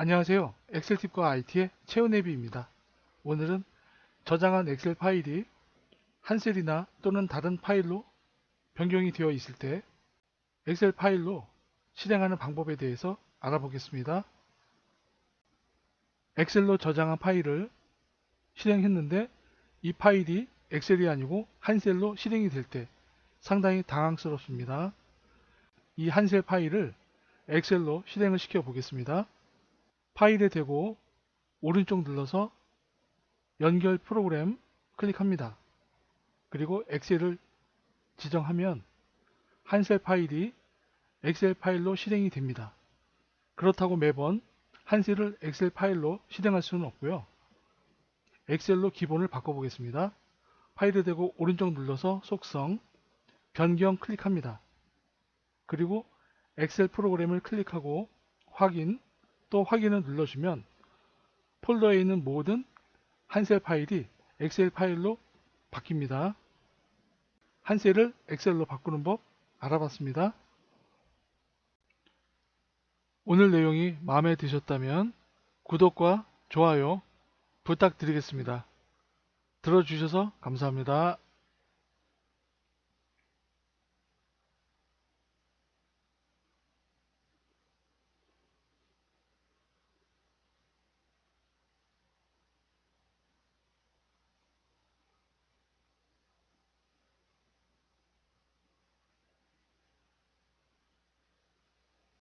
안녕하세요. 엑셀팁과 IT의 최은혜비입니다. 오늘은 저장한 엑셀 파일이 한 셀이나 또는 다른 파일로 변경이 되어 있을 때 엑셀 파일로 실행하는 방법에 대해서 알아보겠습니다. 엑셀로 저장한 파일을 실행했는데 이 파일이 엑셀이 아니고 한 셀로 실행이 될 때 상당히 당황스럽습니다. 이 한 셀 파일을 엑셀로 실행을 시켜 보겠습니다. 파일에 대고 오른쪽 눌러서 연결 프로그램 클릭합니다. 그리고 엑셀을 지정하면 한셀 파일이 엑셀 파일로 실행이 됩니다. 그렇다고 매번 한 셀을 엑셀 파일로 실행할 수는 없고요. 엑셀로 기본을 바꿔보겠습니다. 파일에 대고 오른쪽 눌러서 속성, 변경 클릭합니다. 그리고 엑셀 프로그램을 클릭하고 확인, 또 확인을 눌러주면 폴더에 있는 모든 한셀 파일이 엑셀 파일로 바뀝니다. 한 셀을 엑셀로 바꾸는 법 알아봤습니다. 오늘 내용이 마음에 드셨다면 구독과 좋아요 부탁드리겠습니다. 들어주셔서 감사합니다.